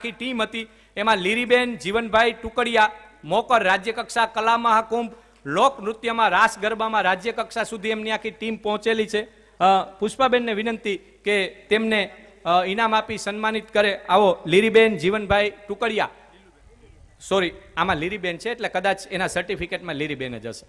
આખી ટીમ હતી. એમાં લીરીબેન, જીવનભાઈ, ટુકડિયા, મોકર રાજ્યકક્ષા, કલા મહાકુંભ, લોક નૃત્યમાં રાસ ગરબામાં રાજ્યકક્ષા સુધી એમની આખી ટીમ પહોંચેલી છે. પુષ્પાબેનને વિનંતી કે તેમને ઇનામ આપી સન્માનિત કરે. આવો, લીરીબેન, જીવનભાઈ, ટુકડિયા. સોરી આમાં લીરીબેન છે એટલે કદાચ એના સર્ટિફિકેટમાં લીરીબેન જ હશે.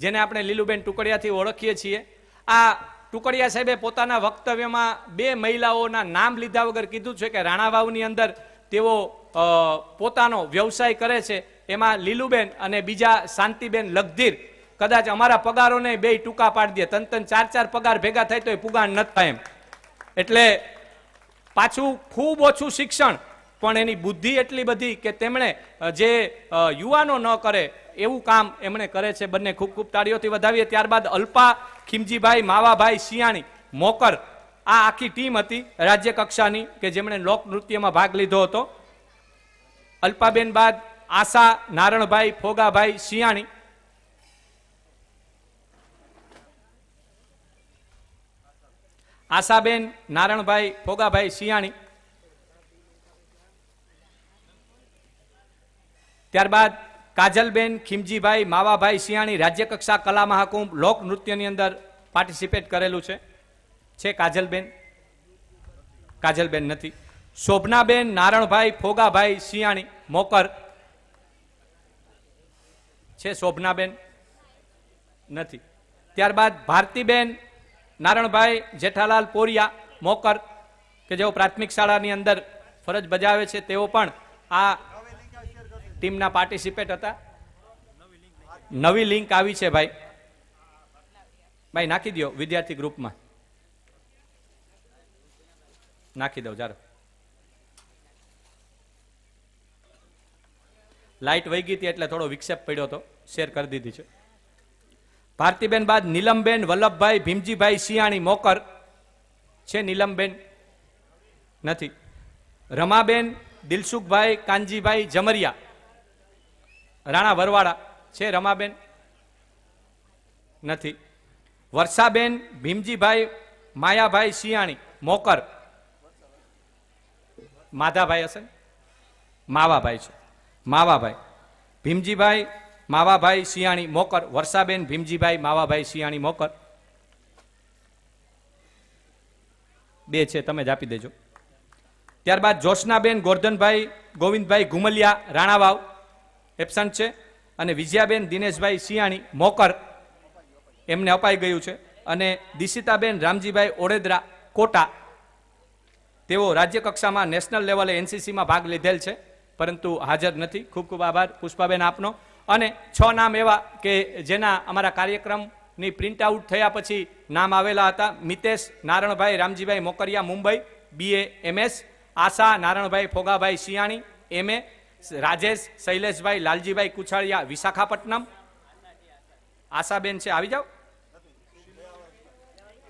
જેને આપણે લીલુબેન ટુકડિયાથી ઓળખીએ છીએ. આ ટુકડિયા સાહેબે પોતાના વક્તવ્યમાં બે મહિલાઓના નામ લીધા વગર કીધું છે કે રાણાવાવની અંદર તેઓ પોતાનો વ્યવસાય કરે છે. એમાં લીલુબેન અને બીજા શાંતિબેન લગધીર કદાચ અમારા પગારોને બે ટૂંકા પાડી દે. તન તન ચાર ચાર પગાર ભેગા થાય તો એ પુગાણ ન થાય એમ. એટલે પાછું ખૂબ ઓછું શિક્ષણ, પણ એની બુદ્ધિ એટલી બધી કે તેમણે જે યુવાનો ન કરે, એવું કામ એમણે કરે છે. બંને ખૂબ ખૂબ તાળીઓથી વધાવીએ. ત્યારબાદ અલ્પા ખીમજીભાઈ, માવાભાઈ, શિયાણી, મોકર, આ આખી ટીમ હતી રાજ્ય કક્ષાની કે જેમણે લોક નૃત્યમાં ભાગ લીધો હતો. અલ્પાબેન બાદ આશા, નારણભાઈ, ફોગાભાઈ, શિયાણી. આશાબેન, નારણભાઈ, ફોગાભાઈ, શિયાણી. ત્યારબાદ કાજલબેન, ખીમજીભાઈ, માવાભાઈ શિયાણી રાજ્યકક્ષા કલા મહાકુંભ લોક નૃત્યની અંદર પાર્ટિસિપેટ કરેલું છે. છે કાજલબેન? કાજલબેન નથી. શોભનાબેન, નારણભાઈ, ફોગાભાઈ, શિયાણી, મોકર. છે શોભનાબેન? નથી. ત્યારબાદ ભારતીબેન, નારણભાઈ, જેઠાલાલ પોરિયા, મોકર, કે જેઓ પ્રાથમિક શાળાની અંદર ફરજ બજાવે છે, તેઓ પણ આ ટીમના પાર્ટિસિપેટ હતા. નવી લિંક આવી છે ભાઈ. ભાઈ, નાખી દો વિદ્યાર્થી ગ્રુપમાં. નાખી દઉં, ચાલો. લાઇટ વહી ગઈ હતી એટલે થોડો વિક્ષેપ પડ્યો હતો. શેર કરી દીધી છે. ભારતીબેન બાદ નીલમબેન, વલ્લભભાઈ, ભીમજીભાઈ સિયાણી મોકર. છે નીલમબેન? નથી. રમાબેન, દિલસુખભાઈ, કાનજીભાઈ, જમરિયા. રાણા વરવાડા છે રમાબેન? નથી. વર્ષાબેન, ભીમજીભાઈ, માયાભાઈ શિયાણી, મોકર. માધાભાઈ હશે માવાભાઈ છે. માવાભાઈ. ભીમજીભાઈ, માવાભાઈ શિયાણી, મોકર. વર્ષાબેન, ભીમજીભાઈ, માવાભાઈ શિયાણી, મોકર. બે છે, તમે જ આપી દેજો. ત્યારબાદ જોશનાબેન ગોરધનભાઈ, ગોવિંદભાઈ ઘુમલિયા, રાણાવાવ. એબસન્ટ છે અને વિજયાબેન દિનેશભાઈ સિયાણી મોકર એમને અપાઈ ગયું છે. અને દિશિતાબેન રામજીભાઈ ઓડેદરા કોટા, તેઓ રાજ્ય કક્ષામાં નેશનલ લેવલે એનસીસીમાં ભાગ લીધેલ છે, પરંતુ હાજર નથી. ખૂબ ખૂબ આભાર પુષ્પાબેન આપનો. અને છ નામ એવા કે જેના અમારા કાર્યક્રમની પ્રિન્ટ આઉટ થયા પછી નામ આવેલા હતા. Mitesh Naranbhai, Ramjibhai Mokariya, Mumbai BA MS Asha Naranbhai, Fogabhai Shiyani MA Rajesh, Shaileshbhai, Laljibhai Kuchhaliya, Visakhapatnam. Ashaben છે, આવી જાઓ.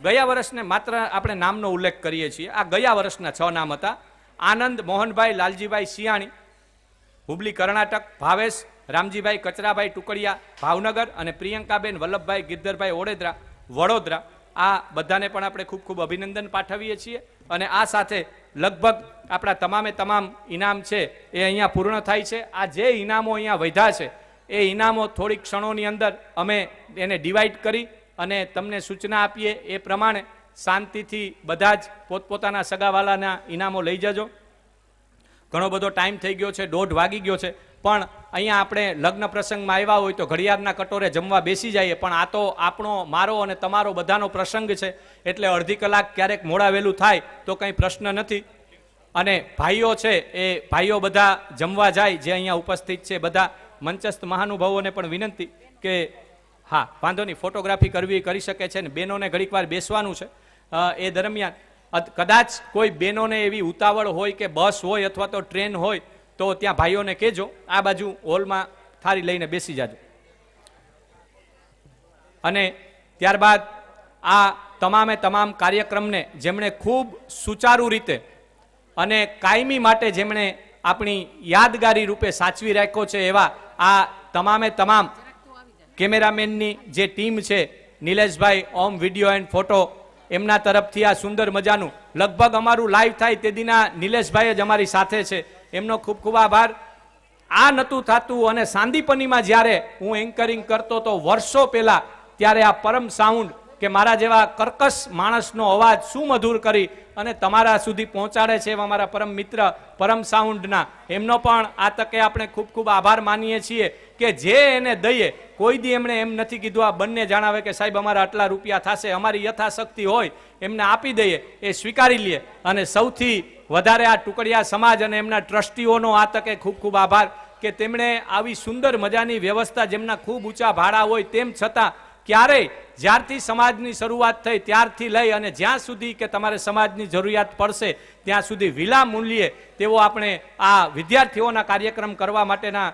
ગયા વર્ષને માત્ર આપણે નામનો ઉલ્લેખ કરીએ છીએ. આ ગયા વર્ષના છ નામ હતા. આનંદ, મોહનભાઈ, લાલજીભાઈ શિયાણી, હુબલી કર્ણાટક, ભાવેશ, રામજીભાઈ કચરાભાઈ ટુકડિયા, ભાવનગર અને પ્રિયંકાબેન, વલ્લભભાઈ ગિદ્ધરભાઈ ઓડેદરા, વડોદરા. આ બધાને પણ આપણે ખૂબ ખૂબ અભિનંદન પાઠવીએ છીએ. અને આ સાથે લગભગ આપણા તમામે તમામ ઇનામ છે એ અહીંયા પૂર્ણ થાય છે. આ જે ઇનામો અહીંયા વધ્યા છે, એ ઇનામો થોડીક ક્ષણોની અંદર અમે એને ડિવાઈડ કરી અને તમને સૂચના આપીએ એ પ્રમાણે શાંતિથી બધા જ પોતપોતાના સગાવાલાના ઇનામો લઈ જજો. ઘણો બધો ટાઈમ થઈ ગયો છે, દોઢ વાગી ગયો છે. પણ અહીંયા આપણે લગ્ન પ્રસંગમાં આવ્યા હોય તો ઘડિયાળના કટોરે જમવા બેસી જઈએ, પણ આ તો આપણો, મારો અને તમારો બધાનો પ્રસંગ છે. એટલે અડધી કલાક ક્યારેક મોડા વહેલું થાય તો કંઈ પ્રશ્ન નથી. અને ભાઈઓ છે એ ભાઈઓ બધા જમવા જાય, જે અહીંયા ઉપસ્થિત છે બધા, મંચસ્થ મહાનુભાવોને પણ વિનંતી કે, હા, વાંધો નહીં, ફોટોગ્રાફી કરવી, કરી શકે છે ને, બહેનોને ઘડીક વાર બેસવાનું છે. એ દરમિયાન કદાચ કોઈ બહેનોને એવી ઉતાવળ હોય કે બસ હોય અથવા તો ટ્રેન હોય તો ત્યાં ભાઈઓને કહેજો, આ બાજુ હોલમાં થારી લઈને બેસી જાજો. અને ત્યારબાદ આ તમામે તમામ કાર્યક્રમને જેમણે ખૂબ સુચારુ રીતે અને કાયમી માટે જેમણે આપણી યાદગારી રૂપે સાચવી રાખ્યો છે એવા આ તમામે તમામ કેમેરામેનની જે ટીમ છે, Nileshbhai, Om video and photo, એમના તરફથી આ સુંદર મજાનું, લગભગ અમારું લાઈવ થાય તે દિના નિલેશભાઈ જ અમારી સાથે છે. એમનો ખૂબ ખૂબ આભાર. આ નતું થતું અને સાંદીપનીમાં જ્યારે હું એન્કરિંગ કરતો તો વર્ષો પહેલા ત્યારે આ પરમ સાઉન્ડ કે મારા જેવા કર્કશ માણસનો અવાજ શું મધુર કરી અને તમારા સુધી પહોંચાડે છે એવા મારા પરમ મિત્ર, પરમ સાઉન્ડના. એમનો પણ આ તકે આપણે ખૂબ ખૂબ આભાર માનીએ છીએ કે જે એને દઈએ, કોઈ દી એમણે એમ નથી કીધું, આ બંને જણાવે કે સાહેબ અમારા આટલા રૂપિયા થશે, અમારી યથાશક્તિ હોય, એમને આપી દઈએ, એ સ્વીકારી લઈએ અને સૌથી વધારે આ ટુકડિયા સમાજ અને એમના ટ્રસ્ટીઓનો આ તકે ખૂબ ખૂબ આભાર કે તેમણે આવી સુંદર મજાની વ્યવસ્થા, જેમના ખૂબ ઊંચા ભાડા હોય, તેમ છતાં ક્યારેય જ્યારથી સમાજની શરૂઆત થઈ ત્યારથી લઈ અને જ્યાં સુધી કે તમારે સમાજની જરૂરિયાત પડશે, ત્યાં સુધી વિલા મૂલ્યે તેઓ આપણે આ વિદ્યાર્થીઓના કાર્યક્રમ કરવા માટેના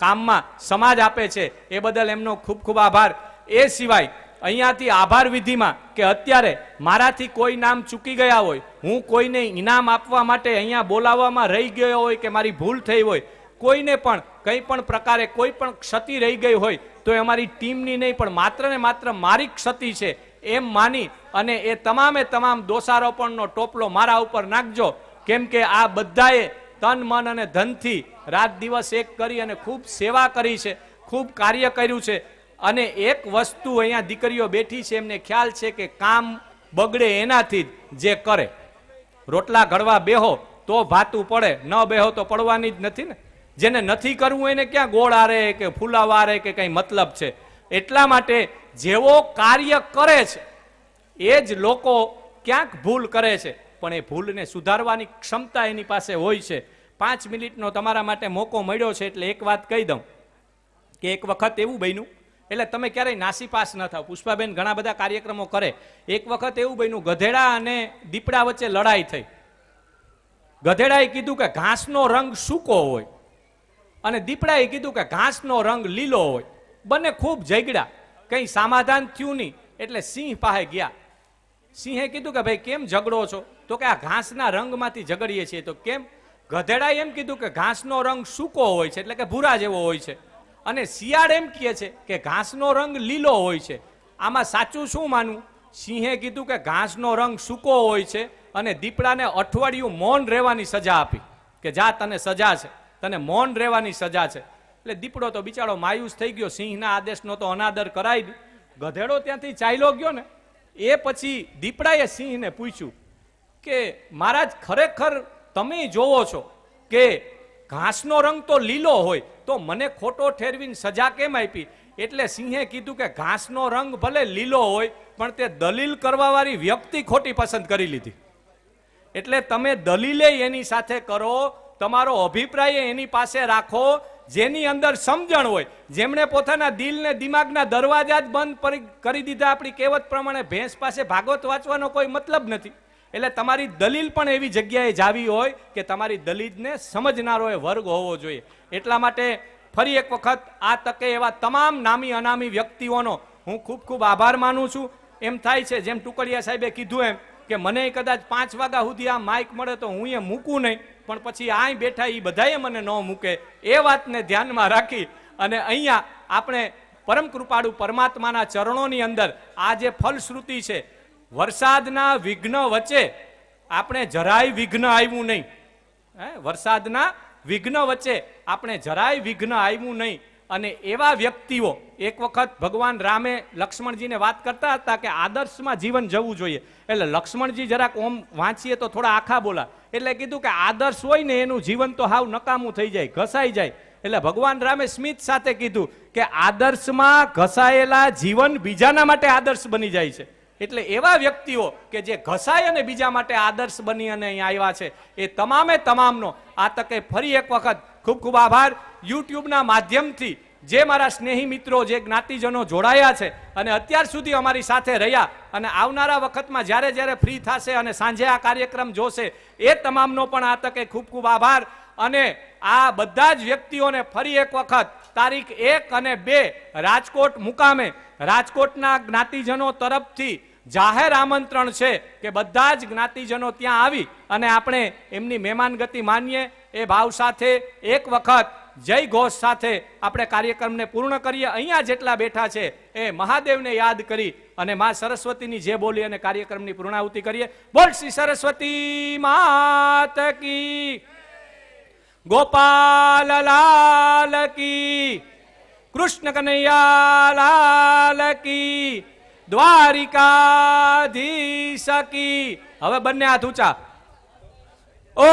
કામમાં સમાજ આપે છે. એ બદલ એમનો ખૂબ ખૂબ આભાર. એ સિવાય અહીંયાથી આભાર વિધિમાં કે અત્યારે મારાથી કોઈ નામ ચૂકી ગયા હોય, હું કોઈને ઇનામ આપવા માટે અહીંયા બોલાવવામાં રહી ગયો હોય કે મારી ભૂલ થઈ હોય કોઈને પણ, કંઈ પણ પ્રકારે કોઈ પણ ક્ષતિ રહી ગઈ હોય, તો એ અમારી ટીમની નહીં, પણ માત્ર ને માત્ર મારી ક્ષતિ છે, એમ માની અને એ તમામે તમામ દોષારોપણનો ટોપલો મારા ઉપર નાખજો. કેમ કે આ બધાએ તન, મન અને ધનથી રાત દિવસ એક કરી અને ખૂબ સેવા કરી છે, ખૂબ કાર્ય કર્યું છે. અને એક વસ્તુ અહીંયા દીકરીઓ બેઠી છે, એમને ખ્યાલ છે કે કામ બગડે એનાથી જ જે કરે. રોટલા ઘડવા બેહો તો ભાતું પડે, ન બેહો તો પડવાની જ નથી ને. જેને નથી કરવું એને ક્યાં ગોળ આરે કે ફૂલાવારે કે કંઈ મતલબ છે? એટલા માટે જેવો કાર્ય કરે છે, એ જ લોકો ક્યાંક ભૂલ કરે છે. પણ એ ભૂલને સુધારવાની ક્ષમતા એની પાસે હોય છે. પાંચ મિનિટનો તમારા માટે મોકો મળ્યો છે એટલે એક વાત કહી દઉં કે એક વખત એવું બન્યું, એટલે તમે ક્યારેય નાસીપાસ ન થાવ. પુષ્પાબેન ઘણા બધા કાર્યક્રમો કરે. એક વખત એવું બન્યું, ગધેડા અને દીપડા વચ્ચે લડાઈ થઈ. ગધેડાએ કીધું કે ઘાસનો રંગ સૂકો હોય. અને દીપડાએ કીધું કે ઘાસનો રંગ લીલો હોય. બંને ખૂબ ઝઘડ્યા કંઈ સમાધાન થયું નહીં. એટલે સિંહ પાસે ગયા. સિંહે કીધું કે ભાઈ કેમ ઝઘડો છો? તો કે આ ઘાસના રંગમાંથી ઝઘડીએ છીએ. તો કેમ? ગધેડાએ એમ કીધું કે ઘાસનો રંગ સૂકો હોય છે, એટલે કે ભૂરા જેવો હોય છે. અને શિયાળ એમ કહે છે કે ઘાસનો રંગ લીલો હોય છે. આમાં સાચું શું માનવું? સિંહે કીધું કે ઘાસનો રંગ સૂકો હોય છે અને દીપડાને અઠવાડિયું મૌન રહેવાની સજા આપી. કે જા તને સજા છે. તને મૌન રહેવાની સજા છે. એટલે દીપડો તો બિચારો માયુસ થઈ ગયો, સિંહના આદેશનો તો અનાદર કરાવી ગધેડો ત્યાંથી ચાલ્યો ગયો ને, એ પછી દીપડાએ સિંહને પૂછ્યું કે, મહારાજ, ખરેખર તમે જોવો છો કે ઘાસનો રંગ તો લીલો હોય, તો મને ખોટો ઠેરવીને સજા કેમ આપી? એટલે સિંહે કીધું કે, ઘાસનો રંગ ભલે લીલો હોય, પણ તે દલીલ કરવાવાળી વ્યક્તિ ખોટી પસંદ કરી લીધી. એટલે તમે દલીલે એની સાથે કરો તમારો અભિપ્રાય એની પાસે રાખો, જેની અંદર સમજણ હોય. જેમણે પોતાના દિલને દિમાગના દરવાજા જ બંધ કરી દીધા આપણી કહેવત પ્રમાણે ભેંસ પાસે ભાગવત વાંચવાનો કોઈ મતલબ નથી. એટલે તમારી દલીલ પણ એવી જગ્યાએ જાવી હોય કે તમારી દલીલને સમજનારો એ વર્ગ હોવો જોઈએ. એટલા માટે ફરી એક વખત આ તકે એવા તમામ નામી અનામી વ્યક્તિઓનો હું ખૂબ ખૂબ આભાર માનું છું. એમ થાય છે, જેમ ટુકડિયા સાહેબે કીધું એમ કે મને કદાચ પાંચ વાગ્યા સુધી આ માઇક મળે તો હું એ મૂકું નહીં, પણ પછી આય બેઠા એ બધાએ મને ન મૂકે. એ વાતને ધ્યાનમાં રાખી અને અહીંયા આપણે પરમ કૃપાળુ પરમાત્માના ચરણોની અંદર આ જે ફલશ્રુતિ છે, વરસાદના વિઘ્ન વચ્ચે આપણે જરાય વિઘ્ન આવ્યું નહીં. હે, વરસાદના વિઘ્ન વચ્ચે આપણે જરાય વિઘ્ન આવ્યું નહીં. અને એવા વ્યક્તિઓ, એક વખત ભગવાન રામે લક્ષ્મણજીને વાત કરતા હતા કે આદર્શમાં જીવન જવું જોઈએ. એટલે લક્ષ્મણજી જરાક ઓમ વાંચીએ તો થોડા આખા બોલા. એટલે કીધું કે આદર્શ હોય ને એનું જીવન તો હાવ નકામું થઈ જાય, ઘસાઈ જાય. એટલે ભગવાન રામે સ્મિત સાથે કીધું કે આદર્શમાં ઘસાયેલા જીવન બીજાના માટે આદર્શ બની જાય છે. એટલે એવા વ્યક્તિઓ કે જે ઘસાય અને બીજા માટે આદર્શ બની અને અહીં આવ્યા છે, એ તમામે તમામનો. આ તકે ફરી એક વખત ખૂબ ખૂબ આભાર યુટ્યુબના માધ્યમથી જે મારા સ્નેહી મિત્રો, જે જ્ઞાતિજનો જોડાયા છે અને અત્યાર સુધી અમારી સાથે રહ્યા અને આવનારા વખતમાં જ્યારે જ્યારે ફ્રી થશે અને સાંજે આ કાર્યક્રમ જોશે, એ તમામનો પણ આ તકે ખૂબ ખૂબ આભાર. અને આ બધા જ વ્યક્તિઓને ફરી એક વખત તારીખ એક અને બે રાજકોટ મુકામે, રાજકોટના જ્ઞાતિજનો તરફથી જાહેર આમંત્રણ છે કે બધા જ જ્ઞાતિજનો ત્યાં આવી અને આપણે એમની મહેમાનગતિ માનીએ. એ ભાવ સાથે એક વખત જય ઘોષ સાથે આપણે કાર્યક્રમને પૂર્ણ કરીએ. અહીંયા જેટલા બેઠા છે એ મહાદેવને યાદ કરી અને મા સરસ્વતીની જે બોલી અને કાર્યક્રમની પૂર્ણાહુતિ કરીએ. બોલ શ્રી સરસ્વતી માત કી. ગોપાલ લાલ કી. કૃષ્ણ કનૈયા લાલ કી. દ્વારિકાધીશકી. હવે બંને હાથ ઊંચા. ઓ